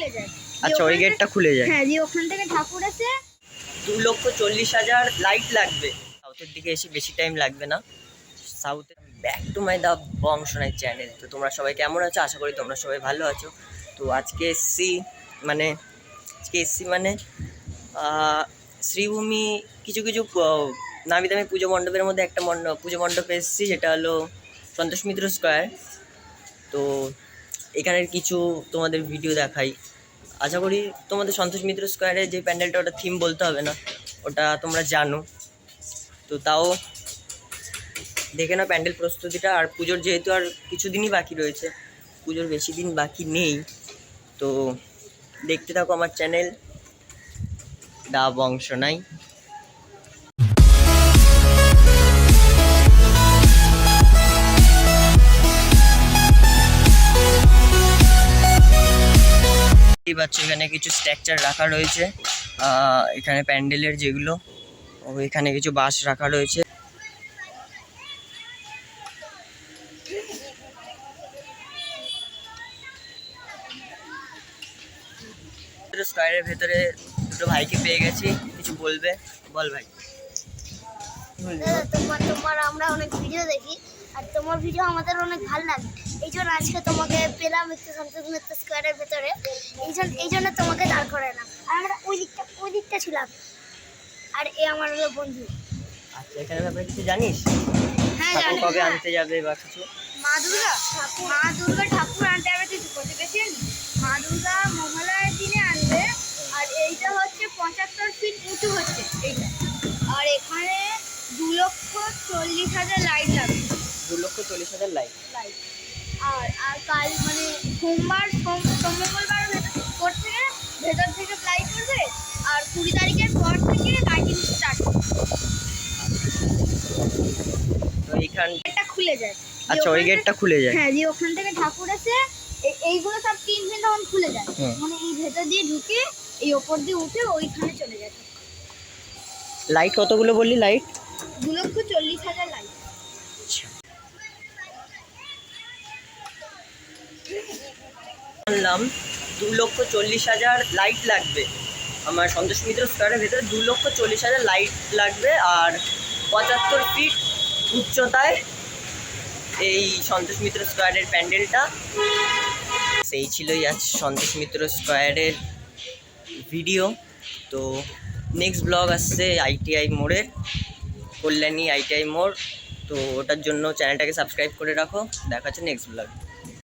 খুলে যায়। আচ্ছা ওই গেটটা খুলে যায়। হ্যাঁ দিয়ে ওখান থেকে ঠাকুর আছে দু লক্ষ চল্লিশ হাজার লাইট লাগবে। সাউথের দিকে এসে বেশি টাইম লাগবে না। সাউথে ব্যাক টু মাই দ্য বংশনাই চ্যানেল তো তোমরা সবাই কেমন আছো? আশা করি তোমরা সবাই ভালো আছো। তো আজকে এসছি মানে আজকে এসছি মানে শ্রীভূমি কিছু কিছু নামি দামি পুজো মণ্ডপের মধ্যে একটা মণ্ডপ পুজো মণ্ডপে এসেছি যেটা হলো সন্তোষ মিত্র স্কোয়ার তো এখানের কিছু তোমাদের ভিডিও দেখাই। আশা করি তোমাদের সন্তোষ মিত্র স্কোয়ারে যে প্যান্ডেলটা, ওটা থিম বলতে হবে না। ওটা তোমরা জানো। তো তাও দেখে নাও প্যান্ডেল প্রস্তুতিটা। আর পুজোর যেহেতু আর কিছুদিনই বাকি রয়েছে, পুজোর বেশি দিন বাকি নেই। তো দেখতে থাকো আমার চ্যানেল দা বংশ নাই দেখতেই পাচ্ছ, এখানে কিছু স্ট্রাকচার রাখা রয়েছে। এখানে প্যান্ডেলের যেগুলো, ও এখানে কিছু বাঁশ রাখা রয়েছে। স্কোয়ারের ভেতরে দুটো ভাইকে পেয়ে গেছি। কিছু বলবে? বল ভাই। তোমার তোমার আমরা অনেক ভিডিও দেখি। আর তোমার ভিডিও আমাদের অনেক ভালো লাগে। এই জন্য আজকে তোমাকে পেলাম একটু সন্তোষ মিত্র স্কোয়ারের ভেতরে। এই জন্য এই জন্য তোমাকে দাঁড় করে না। আর আমরা ওই দিকটা ওই দিকটা ছিলাম। আর এ আমার হলো বন্ধু। আচ্ছা এখানে ব্যাপারে কিছু জানিস? হ্যাঁ জানি। কবে আনতে যাবে বা কিছু? মা দুর্গা। মা দুর্গা ঠাকুর আনতে করতে মা দুর্গা মহালয়ার দিনে আনবে। আর এইটা হচ্ছে পঁচাত্তর ফিট উঁচু হচ্ছে। এইটা। আর এখানে দু লক্ষ চল্লিশ হাজার লাইট লাগবে। দু লক্ষ চল্লিশ হাজার লাইট আর আর কাল মানে সোমবার সোম সোম মঙ্গলবার ভেতর থেকে ভেতর থেকে ফ্লাই করবে আর কুড়ি তারিখের পর থেকে লাইটিং স্টার্ট তো এইখান গেটটা খুলে যায়। আচ্ছা ওই গেটটা খুলে যায়। হ্যাঁ ওখান থেকে ঠাকুর আছে এইগুলো সব তিন দিন তখন খুলে যায়। মানে এই ভেতর দিয়ে ঢুকে এই ওপর দিয়ে উঠে ওইখানে চলে যায়। লাইট কতগুলো বললি লাইট দু লক্ষ চল্লিশ হাজার লাইট বললাম, দু লক্ষ চল্লিশ হাজার লাইট লাগবে। আমার সন্তোষ মিত্র স্কোয়ারের ভেতরে দু লক্ষ চল্লিশ হাজার লাইট লাগবে আর পঁচাত্তর ফিট উচ্চতায় এই সন্তোষ মিত্র স্কোয়ারের প্যান্ডেলটা। সেই ছিলই আজ সন্তোষ মিত্র স্কোয়ারের ভিডিও তো নেক্সট ব্লগ আসছে আইটিআই মোড়ের কল্যাণী আইটিআই মোড়। তো ওটার জন্য চ্যানেলটাকে সাবস্ক্রাইব করে রাখো। দেখা হচ্ছে নেক্সট ব্লগ